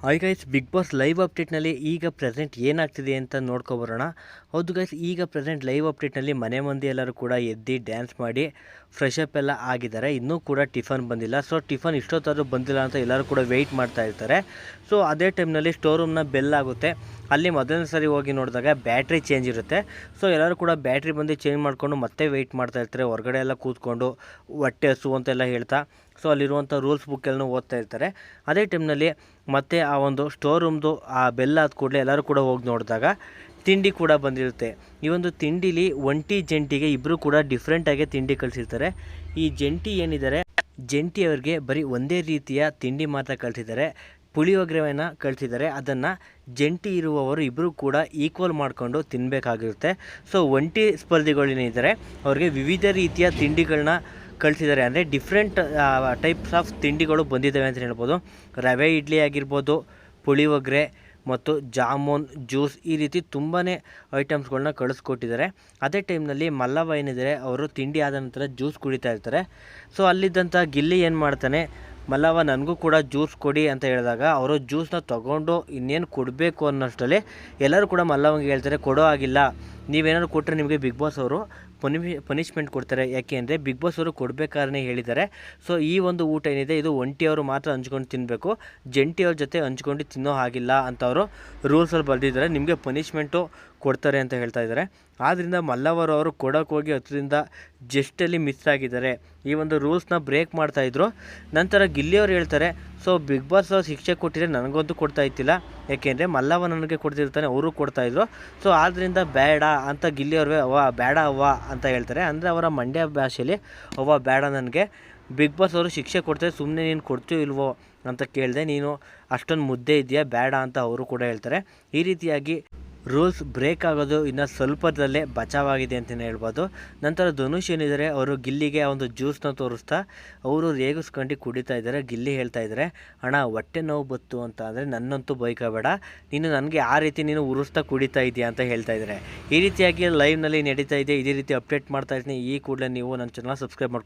Hi guys Bigg Boss live ಅಪ್ಡೇಟ್ನಲ್ಲಿ ಈಗ present ಏನಾಗ್ತಿದೆ ಅಂತ ನೋಡ್ಕೊಬರೋಣ. ಹೌದು ಗೈಸ್ ಈಗ ಪ್ರೆಸೆಂಟ್ ಲೈವ್ ಅಪ್ಡೇಟ್ನಲ್ಲಿ ಮನೆ ಮಂದಿ ಎಲ್ಲರೂ ಕೂಡ ಎದ್ದು ಡ್ಯಾನ್ಸ್ ಮಾಡಿ ಫ್ರೆಶ್ ಅಪ್ ಎಲ್ಲ ಆಗಿದ್ದಾರೆ. ಇನ್ನೂ ಕೂಡ ಟಿಫನ್ ಬಂದಿಲ್ಲ. ಸೊ ಟಿಫನ್ ಇಷ್ಟೊತ್ತಾದರೂ ಬಂದಿಲ್ಲ ಅಂತ ಎಲ್ಲರೂ ಕೂಡ ವೆಯ್ಟ್ ಮಾಡ್ತಾ ಇರ್ತಾರೆ. ಸೊ ಅದೇ ಟೈಮ್ನಲ್ಲಿ ಸ್ಟೋರ್ ರೂಮ್ನ ಬೆಲ್ ಆಗುತ್ತೆ. ಅಲ್ಲಿ ಮೊದಲನೇ ಸರಿ ಹೋಗಿ ನೋಡಿದಾಗ ಬ್ಯಾಟ್ರಿ ಚೇಂಜ್ ಇರುತ್ತೆ. ಸೊ ಎಲ್ಲರೂ ಕೂಡ ಬ್ಯಾಟ್ರಿ ಬಂದು ಚೇಂಜ್ ಮಾಡಿಕೊಂಡು ಮತ್ತೆ ವೆಯ್ಟ್ ಮಾಡ್ತಾ ಇರ್ತಾರೆ. ಹೊರಗಡೆ ಎಲ್ಲ ಕೂತ್ಕೊಂಡು ಹೊಟ್ಟೆ ಹಸು ಅಂತೆಲ್ಲ ಹೇಳ್ತಾ. ಸೊ ಅಲ್ಲಿರುವಂಥ ರೂಲ್ಸ್ ಬುಕ್ಕೆಲ್ಲ ಓದ್ತಾ ಇರ್ತಾರೆ. ಅದೇ ಟೈಮ್ನಲ್ಲಿ ಮತ್ತೆ ಆ ಒಂದು ಸ್ಟೋರ್ ರೂಮ್ದು ಆ ಬೆಲ್ ಆದ ಕೂಡಲೇ ಎಲ್ಲರೂ ಕೂಡ ಹೋಗಿ ನೋಡಿದಾಗ ತಿಂಡಿ ಕೂಡ ಬಂದಿರುತ್ತೆ. ಈ ಒಂದು ತಿಂಡಿಲಿ ಒಂಟಿ ಜಂಟಿಗೆ ಇಬ್ಬರು ಕೂಡ ಡಿಫ್ರೆಂಟಾಗಿ ತಿಂಡಿ ಕಳಿಸಿರ್ತಾರೆ. ಈ ಜಂಟಿ ಏನಿದ್ದಾರೆ? ಜಂಟಿ ಅವ್ರಿಗೆ ಬರೀ ಒಂದೇ ರೀತಿಯ ತಿಂಡಿ ಮಾತ್ರ ಕಳಿಸಿದ್ದಾರೆ. ಪುಳಿಯೋಗರೆಯನ್ನು ಕಳಿಸಿದ್ದಾರೆ ಅದನ್ನು ಜಂಟಿ ಇರುವವರು ಇಬ್ಬರು ಕೂಡ ಈಕ್ವಲ್ ಮಾಡಿಕೊಂಡು ತಿನ್ನಬೇಕಾಗಿರುತ್ತೆ ಸೊ ಒಂಟಿ ಸ್ಪರ್ಧಿಗಳೇನಿದ್ದಾರೆ. ಅವ್ರಿಗೆ ವಿವಿಧ ರೀತಿಯ ತಿಂಡಿಗಳನ್ನ ಕಳಿಸಿದ್ದಾರೆ ಅಂದರೆ ಡಿಫ್ರೆಂಟ್ ಟೈಪ್ಸ್ ಆಫ್ ತಿಂಡಿಗಳು ಬಂದಿದ್ದಾವೆ ಅಂತ ಹೇಳ್ಬೋದು. ರವೆ ಇಡ್ಲಿ ಆಗಿರ್ಬೋದು ಪುಳಿಯೋಗರೆ ಮತ್ತು ಜಾಮೂನ್ ಜ್ಯೂಸ್ ಈ ರೀತಿ ತುಂಬಾ ಐಟಮ್ಸ್ಗಳನ್ನ ಕಳಿಸ್ಕೊಟ್ಟಿದ್ದಾರೆ. ಅದೇ ಟೈಮ್ನಲ್ಲಿ ಮಲ್ಲವ ಏನಿದ್ದಾರೆ, ಅವರು ತಿಂಡಿ ಆದ ನಂತರ ಜ್ಯೂಸ್ ಕುಡಿತಾ ಇರ್ತಾರೆ. ಸೊ ಅಲ್ಲಿದ್ದಂಥ ಗಿಲ್ಲಿ ಏನು ಮಾಡ್ತಾನೆ ಮಲ್ಲವ ನನಗೂ ಕೂಡ ಜ್ಯೂಸ್ ಕೊಡಿ ಅಂತ ಹೇಳಿದಾಗ ಅವರು ಜ್ಯೂಸ್ನ ತೊಗೊಂಡು ಇನ್ನೇನು ಕೊಡಬೇಕು ಅನ್ನೋಷ್ಟರಲ್ಲಿ ಎಲ್ಲರೂ ಕೂಡ ಮಲ್ಲವಂಗೆ ಹೇಳ್ತಾರೆ, ಕೊಡೋ ಆಗಿಲ್ಲ ನೀವೇನಾದ್ರು ಕೊಟ್ಟರೆ ನಿಮಗೆ ಬಿಗ್ ಬಾಸ್ ಅವರು ಪನಿ ಪನಿಷ್ಮೆಂಟ್ ಕೊಡ್ತಾರೆ. ಯಾಕೆ ಅಂದರೆ ಬಿಗ್ ಬಾಸ್ ಅವರು ಕೊಡಬೇಕಾದ್ರೆ ಹೇಳಿದ್ದಾರೆ. ಸೊ ಈ ಒಂದು ಊಟ ಏನಿದೆ, ಇದು ಒಂಟಿಯವರು ಮಾತ್ರ ಹಂಚ್ಕೊಂಡು ತಿನ್ನಬೇಕು ಜಂಟಿಯವ್ರ ಜೊತೆ ಹಂಚ್ಕೊಂಡು ತಿನ್ನೋ ಹಾಗಿಲ್ಲ ಅಂತ ಅವರು ರೂಲ್ಸಲ್ಲಿ ಬರೆದಿದ್ದಾರೆ. ನಿಮಗೆ ಪನಿಷ್ಮೆಂಟು ಕೊಡ್ತಾರೆ ಅಂತ ಹೇಳ್ತಾ ಇದ್ದಾರೆ. ಆದ್ದರಿಂದ ಮಲ್ಲವರು ಅವರು ಕೊಡೋಕೆ ಹೋಗಿ ಹತ್ತರಿಂದ ಜಸ್ಟಲ್ಲಿ ಮಿಸ್ ಆಗಿದ್ದಾರೆ. ಈ ಒಂದು ರೂಲ್ಸ್ನ ಬ್ರೇಕ್ ಮಾಡ್ತಾಯಿದ್ರು ನಂತರ ಗಿಲ್ಲಿಯವರು ಹೇಳ್ತಾರೆ ಸೊ ಬಿಗ್ ಬಾಸ್ ಅವ್ರು ಶಿಕ್ಷೆ ಕೊಟ್ಟಿದ್ರೆ ನನಗಂತೂ ಕೊಡ್ತಾ ಇತ್ತಿಲ್ಲ ಯಾಕೆಂದರೆ ಮಲ್ಲವ ನನಗೆ ಕೊಡ್ತಿರ್ತಾನೆ, ಅವರು ಕೊಡ್ತಾಯಿದ್ರು ಸೊ ಆದ್ದರಿಂದ ಬೇಡ ಅಂತ ಗಿಲ್ಲಿಯವ್ರವೇ ಅವ್ವ, ಬೇಡ ಅವ್ವ ಅಂತ ಹೇಳ್ತಾರೆ. ಅಂದರೆ ಅವರ ಮಂಡ್ಯ ಭಾಷೆಯಲ್ಲಿ, ಅವ್ವ, ಬೇಡ ನನಗೆ. ಬಿಗ್ ಬಾಸ್ ಅವರು ಶಿಕ್ಷೆ ಕೊಡ್ತಾರೆ ಸುಮ್ಮನೆ ನೀನು ಕೊಡ್ತೀಯೋ ಇಲ್ವೋ ಅಂತ ಕೇಳಿದೆ. ನೀನು ಅಷ್ಟೊಂದು ಮುದ್ದೆ ಇದೆಯಾ ಬೇಡ ಅಂತ ಅವರು ಕೂಡ ಹೇಳ್ತಾರೆ. ಈ ರೀತಿಯಾಗಿ ರೂಲ್ಸ್ ಬ್ರೇಕ್ ಆಗೋದು ಇನ್ನು ಸ್ವಲ್ಪದಲ್ಲೇ ಬಚಾವಾಗಿದೆ ಅಂತಲೇ ಹೇಳ್ಬೋದು. ನಂತರ ಧನುಷ್ ಏನಿದ್ದಾರೆ, ಅವರು ಗಿಲ್ಲಿಗೆ ಒಂದು ಜ್ಯೂಸ್ನ ತೋರಿಸ್ತಾ ಅವರು ರೇಗಿಸ್ಕೊಂಡು ಕುಡಿತಾ ಇದ್ದಾರೆ. ಗಿಲ್ಲಿ ಹೇಳ್ತಾ ಇದ್ದಾರೆ ಹಣ ಹೊಟ್ಟೆ ನೋವು ಬತ್ತು ಅಂತ ಅಂದರೆ ನನ್ನಂತೂ ಬೈಕಬೇಡ. ನೀನು ನನಗೆ ಆ ರೀತಿ ನೀನು ಉರಿಸ್ತಾ ಕುಡಿತಾ ಇದೆಯಾ ಅಂತ ಹೇಳ್ತಾ ಇದ್ದಾರೆ. ಈ ರೀತಿಯಾಗಿ ಲೈವ್ನಲ್ಲಿ ನಡೀತಾ ಇದೆ. ಇದೇ ರೀತಿ ಅಪ್ಡೇಟ್ ಮಾಡ್ತಾ ಇರ್ತೀನಿ ಈ ಕೂಡಲೇ ನೀವು ನನ್ನ ಚಾನಲ್ ಸಬ್ಸ್ಕ್ರೈಬ್ ಮಾಡ್ಕೊಂಡು